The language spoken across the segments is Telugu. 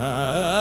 Ah.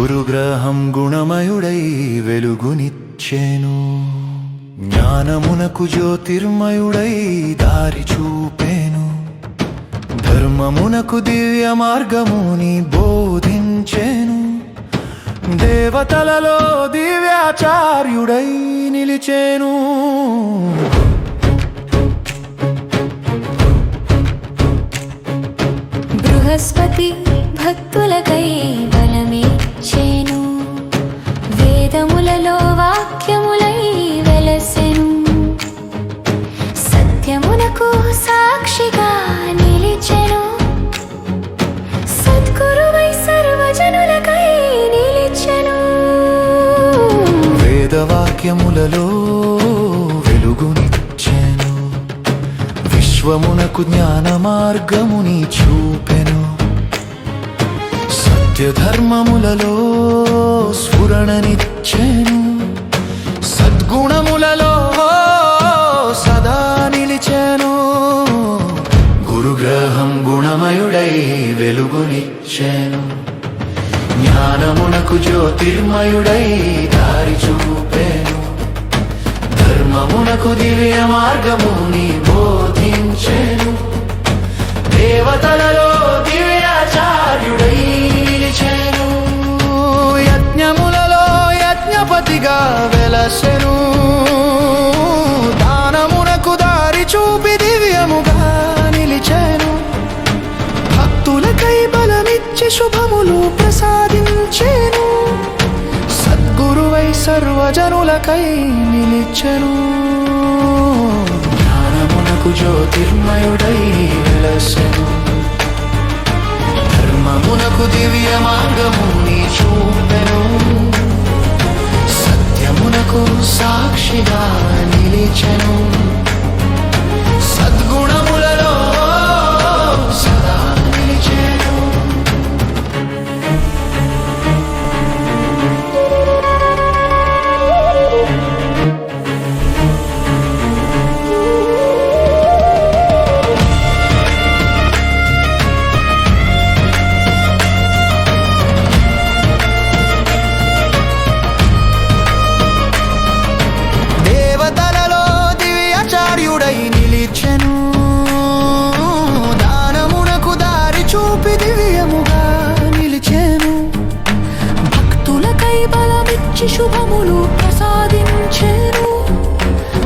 గురుగ్రహం గుణమయుడై వెలుగునిచ్చేను. జ్ఞానమునకు జ్యోతిర్మయుడై దారి చూపేను. ధర్మమునకు దివ్య మార్గముని బోధించేను. దేవతలలో దివ్యాచార్యుడై నిలిచేను. బృహస్పతి భక్తులకై వాక్యములలో వెలుగునిచ్చెను. విశ్వమునకు జ్ఞాన మార్గముని చూపెను. సత్యధర్మములలో స్ఫురణనిచ్చెను. సద్గుణములలో సదా నిలిచెను. గురుగ్రహం గుణమయుడై వెలుగునిచ్చెను. జ్ఞానమునకు జ్యోతిర్మయుడై దారి చూపే ధర్మమునకు దివ్య మార్గముని బోధించెను దేవతలలో దివ్యాచార్యుడై నిలిచెను యజ్ఞములలో యజ్ఞపతిగా వెలసెను. సర్వజనులకై నిలిచెను. జ్ఞానమునకు జ్యోతిర్మయుడై వెలసెను. ధర్మమునకు దివ్య మార్గము నీ చూపెను. శుభములు ప్రసాదించెను.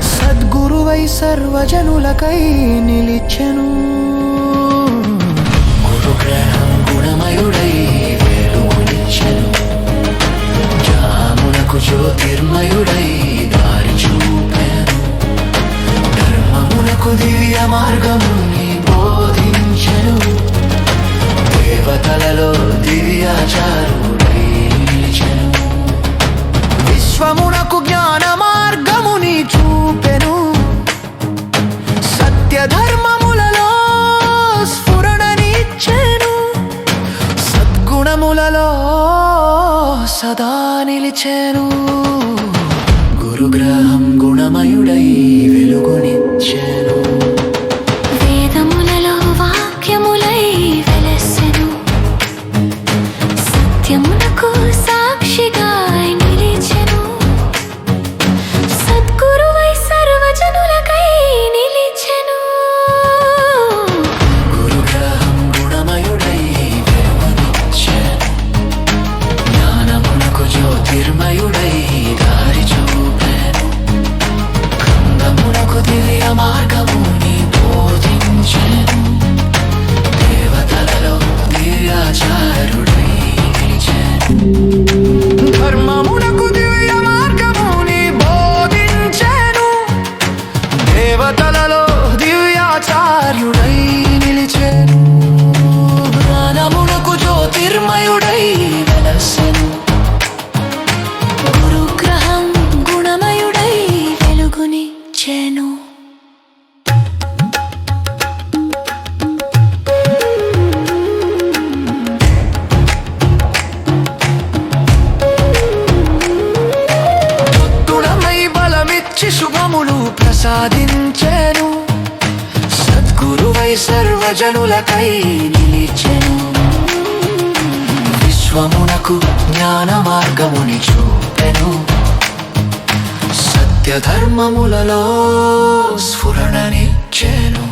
సద్గురువై సర్వజనులకై నిలిచెను. గురుగ్రహం గుణమయుడై వెలుగునిచ్చెను జామునకు జ్యోతిర్మయుడై నిలిచెను గురుగ్రహం గుణమయుడై వెలుగునిచ్చెను వచ్చి శుభములు ప్రసాదించెను. సద్గురువై సర్వజనులకై నిలిచెను. విశ్వమునకు జ్ఞాన మార్గముని చూపెను. సత్య ధర్మములలో స్ఫురణనిచ్చెను.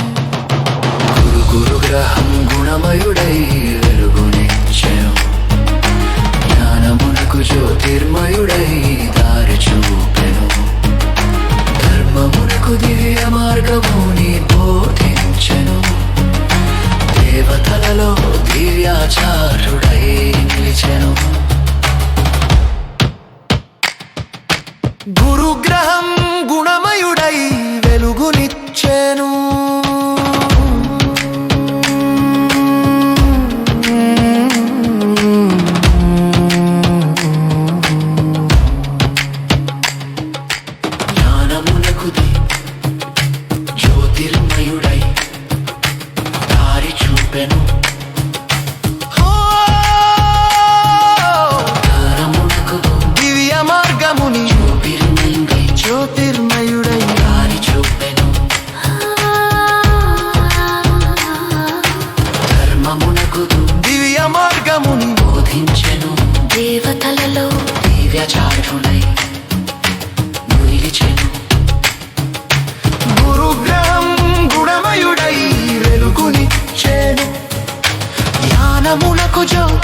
గురు గురు గ్రహం గుణమయుడై వెలుగునిచ్చెను. జ్ఞానమునకు జ్యోతిర్మయుడై దారి చూపెను. గురుగ్రహం గుణమయుడై వెలుగునిచ్చెను. జ్ఞానమునకు ది జ్యోతిర్మయుడై దారి చూపెను.